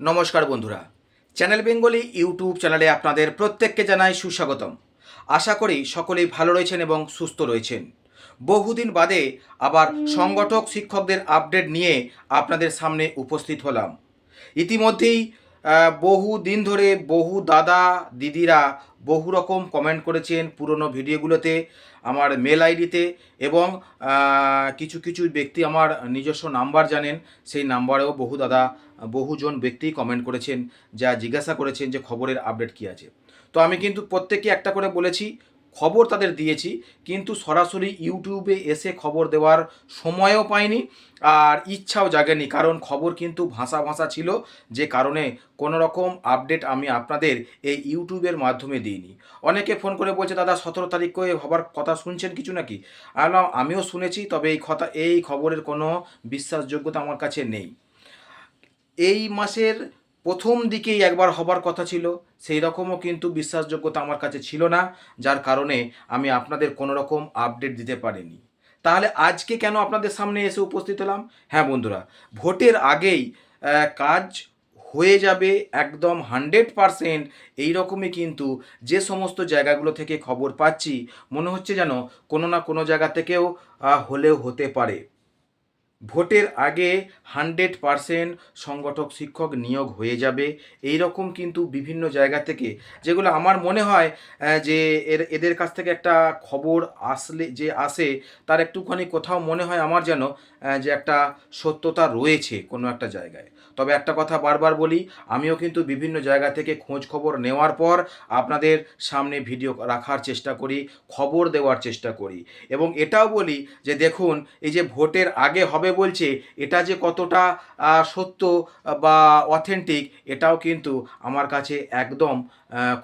নমস্কার বন্ধুরা। Channel Bengali YouTube চ্যানেলে আপনাদের প্রত্যেককে জানাই সুস্বাগতম। আশা করি সকলেই ভালো রয়েছেন এবং সুস্থ রয়েছেন। বহুদিন বাদে আবার সংগঠক শিক্ষকদের আপডেট নিয়ে আপনাদের সামনে উপস্থিত হলাম। ইতিমধ্যেই বহু দিন ধরে বহু দাদা, দিদিরা বহু রকম কমেন্ট করেছেন পুরনো ভিডিওগুলোতে, আমার মেল আইডিতে এবং কিছু কিছু ব্যক্তি আমার নিজস্ব নাম্বার জানেন, সেই নাম্বারেও বহু দাদা, বহুজন ব্যক্তি কমেন্ট করেছেন, যা জিজ্ঞাসা করেছেন যে খবরের আপডেট কি আছে। তো আমি কিন্তু প্রত্যেকে একটা করে বলেছি খবর তাদের দিয়েছি, কিন্তু সরাসরি ইউটিউবে এসে খবর দেওয়ার সময়ও পাইনি আর ইচ্ছাও জাগেনি। কারণ খবর কিন্তু ভাষা ভাষা ছিল, যে কারণে কোনো রকম আপডেট আমি আপনাদের এই ইউটিউবের মাধ্যমে দিইনি। অনেকে ফোন করে বলছে, দাদা, সতেরো তারিখ করে হবার কথা শুনছেন কিছু নাকি? আমি আমিও শুনেছি, তবে এই কথা, এই খবরের কোনো বিশ্বাসযোগ্যতা আমার কাছে নেই। এই মাসের প্রথম দিকেই একবার হবার কথা ছিল, সেই রকমও কিন্তু বিশ্বাসযোগ্যতা আমার কাছে ছিল না, যার কারণে আমি আপনাদের কোনো রকম আপডেট দিতে পারিনি। তাহলে আজকে কেন আপনাদের সামনে এসে উপস্থিত হলাম? হ্যাঁ বন্ধুরা, ভোটের আগেই কাজ হয়ে যাবে একদম হান্ড্রেড পারসেন্ট এইরকমই কিন্তু যে সমস্ত জায়গাগুলো থেকে খবর পাচ্ছি, মনে হচ্ছে যেন কোনো না কোনো জায়গা থেকেও হলেও হতে পারে। ভোটের আগে হান্ড্রেড পারসেন্ট সংগঠক শিক্ষক নিয়োগ হয়ে যাবে। এই রকম কিন্তু বিভিন্ন জায়গা থেকে, যেগুলো আমার মনে হয় যে এর, এদের কাছ থেকে একটা খবর আসলে, যে আসে, তার একটুখানি কোথাও মনে হয় আমার যেন যে একটা সত্যতা রয়েছে কোনো একটা জায়গায়। তবে একটা কথা বারবার বলি, আমিও কিন্তু বিভিন্ন জায়গা থেকে খোঁজ খবর নেওয়ার পর আপনাদের সামনে ভিডিও রাখার চেষ্টা করি, খবর দেওয়ার চেষ্টা করি। এবং এটাও বলি যে দেখুন, এই যে ভোটের আগে হবে বলছে, এটা যে কতটা সত্য, বা অথেন্টিক এটাও কিন্তু আমার কাছে একদম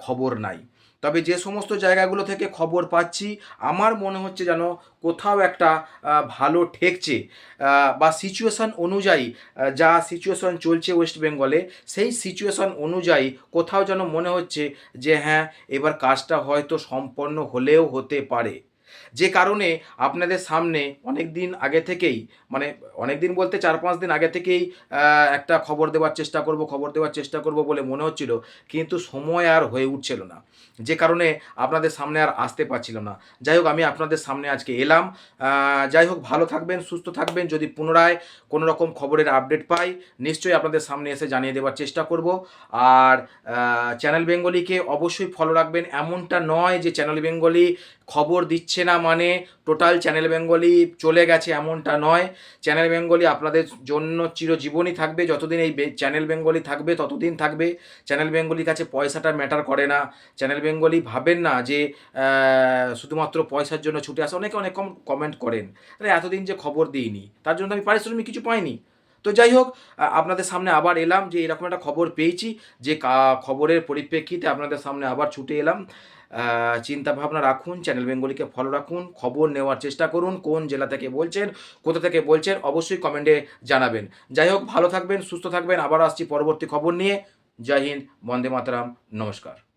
খবর নাই। তবে যে সমস্ত জায়গাগুলো থেকে খবর পাচ্ছি, আমার মনে হচ্ছে যেন কোথাও একটা ভালো ঠেকছে। বা সিচুয়েশন অনুযায়ী যা সিচুয়েশন চলছে ওয়েস্ট বেঙ্গলে সেই সিচুয়েশন অনুযায়ী কোথাও যেন মনে হচ্ছে যে হ্যাঁ এবার কাজটা হয়তো সম্পন্ন হলেও হতে পারে। যে কারণে আপনাদের সামনে অনেক দিন আগে থেকেই মানে অনেক দিন বলতে চার পাঁচ দিন আগে থেকেই একটা খবর দেওয়ার চেষ্টা করব, খবর দেওয়ার চেষ্টা করব বলে মনে হচ্ছিল, কিন্তু সময় আর হয়ে উঠছিল না। যে কারণে আপনাদের সামনে আর আসতে পারছিলাম না। যাই হোক, আমি আপনাদের সামনে আজকে এলাম। যাই হোক, ভালো থাকবেন, সুস্থ থাকবেন। যদি পুনরায় কোনো রকম খবরের আপডেট পাই, নিশ্চয়ই আপনাদের সামনে এসে জানিয়ে দেওয়ার চেষ্টা করব। আর চ্যানেল বেঙ্গলিকে অবশ্যই ফলো রাখবেন। এমনটা নয় যে চ্যানেল বেঙ্গলি খবর দিচ্ছে না মানে টোটাল চ্যানেল বেঙ্গলি চলে গেছে এমনটা নয়। চ্যানেল বেঙ্গলি আপনাদের জন্য চিরজীবনই থাকবে। যতদিন এই চ্যানেল বেঙ্গলি থাকবে, ততদিন থাকবে। চ্যানেল বেঙ্গলির কাছে পয়সাটা ম্যাটার করে না। চ্যানেল বেঙ্গলি ভাবেন না যে শুধুমাত্র পয়সার জন্য ছুটে আসে। অনেকে অনেক কম কমেন্ট করেন। আরে, এতদিন যে খবর দিইনি। তার জন্য আমি পারিশ্রমিক কিছু পাইনি। তো যাই হোক আপনাদের সামনে আবার এলাম যে এরকম একটা খবর পেয়েছি যে খবরের পরিপ্রেক্ষিতে আপনাদের সামনে আবার ছুটে এলাম। চিন্তা ভাবনা রাখুন চ্যানেল বেঙ্গলিকে ফলো রাখুন, খবর নেওয়ার চেষ্টা করুন, কোন জেলা থেকে বলছেন, কোথা থেকে বলছেন, অবশ্যই কমেন্টে জানাবেন। যাই হোক, ভালো থাকবেন, সুস্থ থাকবেন, আবার আসছি পরবর্তী খবর নিয়ে। জয় হিন্দ, বন্দে মাতারাম, নমস্কার।